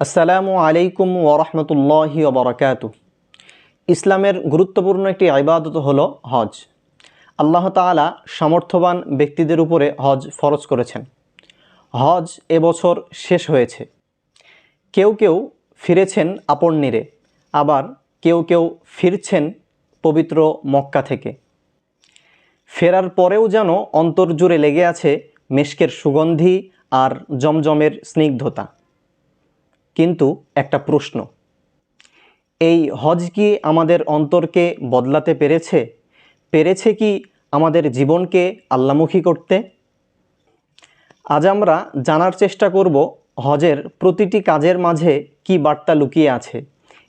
আসসালামু আলাইকুম ওরহমতুল্লাহি ওবরাকাত ইসলামের গুরুত্বপূর্ণ একটি ইবাদত হল হজ। আল্লাহ তাআলা সামর্থ্যবান ব্যক্তিদের উপরে হজ ফরজ করেছেন। হজ এবছর শেষ হয়েছে। কেউ কেউ ফিরেছেন আপন নীরে, আবার কেউ কেউ ফিরছেন পবিত্র মক্কা থেকে। ফেরার পরেও যেন অন্তর জুড়ে লেগে আছে মেশকের সুগন্ধি আর জমজমের স্নিগ্ধতা। কিন্তু একটা প্রশ্ন। এই হজ কি আমাদের অন্তরকে বদলাতে পেরেছে? পেরেছে কি আমাদের জীবনকে আল্লামুখী করতে? আজ আমরা জানার চেষ্টা করব হজের প্রতিটি কাজের মাঝে কি বার্তা লুকিয়ে আছে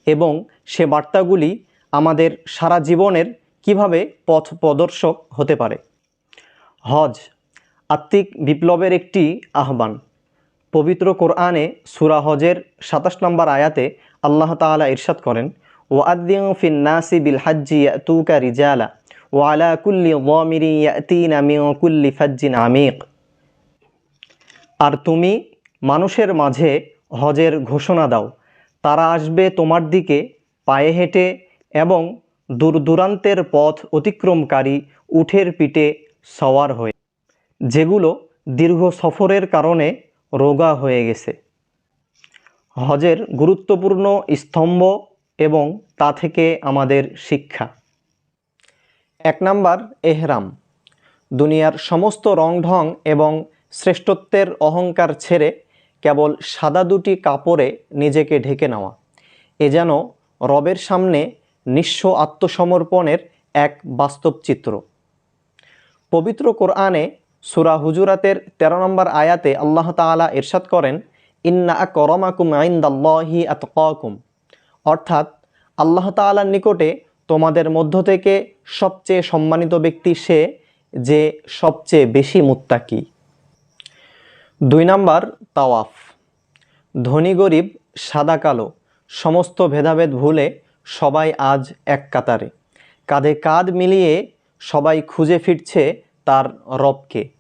এবং সে বার্তাগুলি আমাদের সারা জীবনের কীভাবে পথ প্রদর্শক হতে পারে। হজ আত্মিক বিপ্লবের একটি আহ্বান। পবিত্র কোরআনে সুরা হজের সাতাশ নম্বর আয়াতে আল্লাহ তাআলা ইরশাদ করেন ও আদিং বিল হাজ্জি তুকা রিজালা ও আলা কুল্লি ওয়ামিরি কুল্লি ফাজ্জিন আমিক। আর তুমি মানুষের মাঝে হজের ঘোষণা দাও। তারা আসবে তোমার দিকে পায়ে হেঁটে এবং দূর দূরান্তের পথ অতিক্রমকারী উঠের পিঠে সওয়ার হয়ে, যেগুলো দীর্ঘ সফরের কারণে রোগা হয়ে গেছে। হজের গুরুত্বপূর্ণ স্তম্ভ এবং তা থেকে আমাদের শিক্ষা। এক নাম্বার, এহরাম। দুনিয়ার সমস্ত রংঢং এবং শ্রেষ্ঠত্বের অহংকার ছেড়ে কেবল সাদা দুটি কাপড়ে নিজেকে ঢেকে নেওয়া। এ যেন রবের সামনে নিঃস্ব আত্মসমর্পণের এক বাস্তব চিত্র পবিত্র কোরআনে সুরা হুজুরাতের ১৩ নম্বর আয়াতে আল্লাহ তাআলা ইরশাদ করেন, ইন্না করমাকুম আইন্দাল্লাহি আতকাকুম। অর্থাৎ আল্লাহ তাআলার নিকটে তোমাদের মধ্য থেকে সবচেয়ে সম্মানিত ব্যক্তি সে যে সবচেয়ে বেশি মুত্তাকি। দুই নাম্বার, তাওয়াফ। ধনী গরিব, সাদা কালো, সমস্ত ভেদাভেদ ভুলে সবাই আজ এক কাতারে। কাঁধে কাঁধ মিলিয়ে সবাই খুঁজে ফিরছে তার রবকে।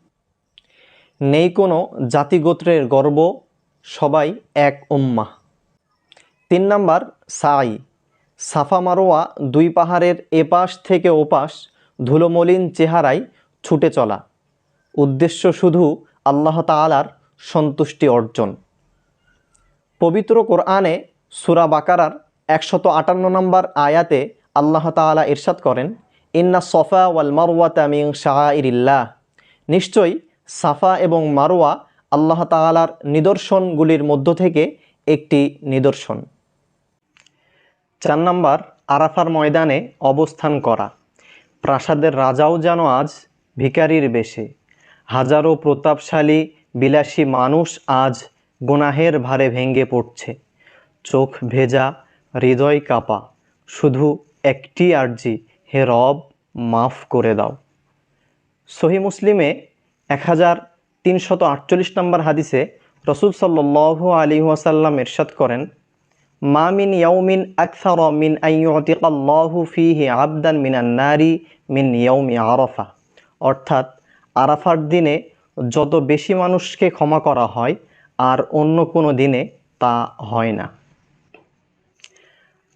নেই কোনো জাতিগোত্রের গর্ব, সবাই এক উম্মা তিন নাম্বার, সাই। সাফা মারোয়া দুই পাহাড়ের এপাশ থেকে ওপাশ ধুলোমলিন চেহারায় ছুটে চলা। উদ্দেশ্য শুধু আল্লাহ তাআলার সন্তুষ্টি অর্জন। পবিত্র কোরআনে সুরা বাকারার একশত আটান্ন নম্বর আয়াতে আল্লাহ তাআলা ইরশাদ করেন, ইন্না সফা ওয়াল মারওয়াতা মিন শাআইরিল্লাহ। নিশ্চয়ই সাফা এবং মারোয়া আল্লাহ তাআলার নিদর্শনগুলির মধ্য থেকে একটি নিদর্শন। চার নম্বর, আরাফার ময়দানে অবস্থান করা। প্রাসাদের রাজাও যেন আজ ভিকারির বেশে। হাজারো প্রতাপশালী, বিলাসী মানুষ আজ গুনাহের ভারে ভেঙ্গে পড়ছে। চোখ ভেজা, হৃদয় কাপা। শুধু একটি আর্জি, হে রব, মাফ করে দাও। সহি মুসলিমে এক হাজার তিনশত আটচল্লিশ নম্বর হাদিসে রসুল সাল্লাহ আলী ওয়াসাল্লাম এরশাদ করেন, মা মিন ইয়ৌমিন আকসার মিন আইয়তিকাল্লাহু ফিহি আবদান মিনান নারী মিন ইয়ৌমি আরফা। অর্থাৎ আরাফার দিনে যত বেশি মানুষকে ক্ষমা করা হয়, আর অন্য কোনো দিনে তা হয় না।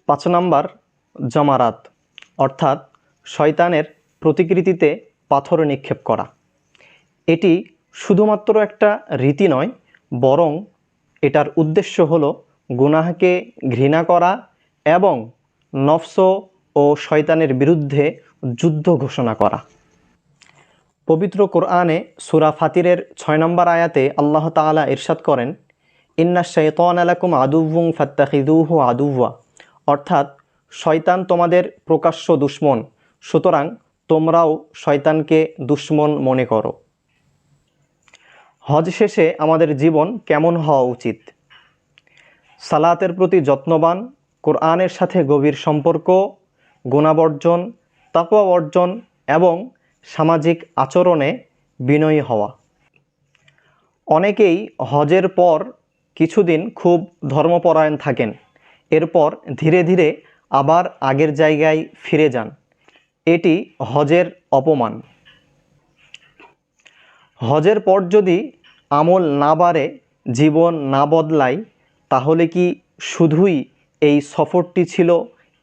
পাঁচ নাম্বার জমারাত, অর্থাৎ শয়তানের প্রতিকৃতিতে পাথর নিক্ষেপ করা। এটি শুধুমাত্র একটা রীতি নয়, বরং এটার উদ্দেশ্য হল গুনাহকে ঘৃণা করা এবং নফস ও শয়তানের বিরুদ্ধে যুদ্ধ ঘোষণা করা। পবিত্র কোরআনে সুরা ফাতিরের ছয় নম্বর আয়াতে আল্লাহ তাআলা ইরশাদ করেন, ইন্না শৈতন আলাকুম আদুবুং ফাত্তাহিদুহু আদুয়া অর্থাৎ, শয়তান তোমাদের প্রকাশ্য দুশ্মন, সুতরাং তোমরাও শয়তানকে দুশ্মন মনে করো। হজ শেষে আমাদের জীবন কেমন হওয়া উচিত? সালাতের প্রতি যত্নবান, কোরআনের সাথে গভীর সম্পর্ক, গুণাবর্জন, তাকওয়া অর্জন এবং সামাজিক আচরণে বিনয়ী হওয়া। অনেকেই হজের পর কিছুদিন খুব ধর্মপরায়ণ থাকেন। এরপর ধীরে ধীরে আবার আগের জায়গায় ফিরে যান। এটি হজের অপমান। হজের পর যদি আমল না বাড়ে, জীবন না বদলায়, তাহলে কি শুধুই এই সফরটি ছিল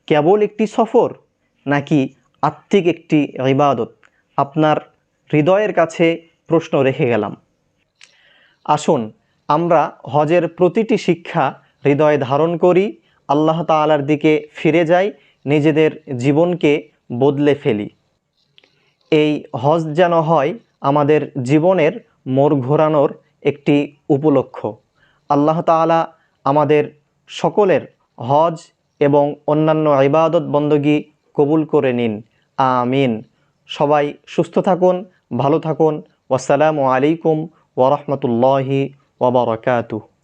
কেবল একটি সফর, নাকি আত্মিক একটি ইবাদত? আপনার হৃদয়ের কাছে প্রশ্ন রেখে গেলাম। আসুন, আমরা হজের প্রতিটি শিক্ষা হৃদয়ে ধারণ করি, আল্লাহ তাআলার দিকে ফিরে যাই, নিজেদের জীবনকে বদলে ফেলি। এই হজ যেন হয় আমাদের জীবনের মোর ঘোরানোর একটি উপলক্ষ। আল্লাহ তালা আমাদের সকলের হজ এবং অন্যান্য ইবাদত বন্দগি কবুল করে নিন। আমিন। সবাই সুস্থ থাকুন, ভালো থাকুন। ওয়াসালামু আলাইকুম ওরহমতুল্লাহি ওবরাকাতুহ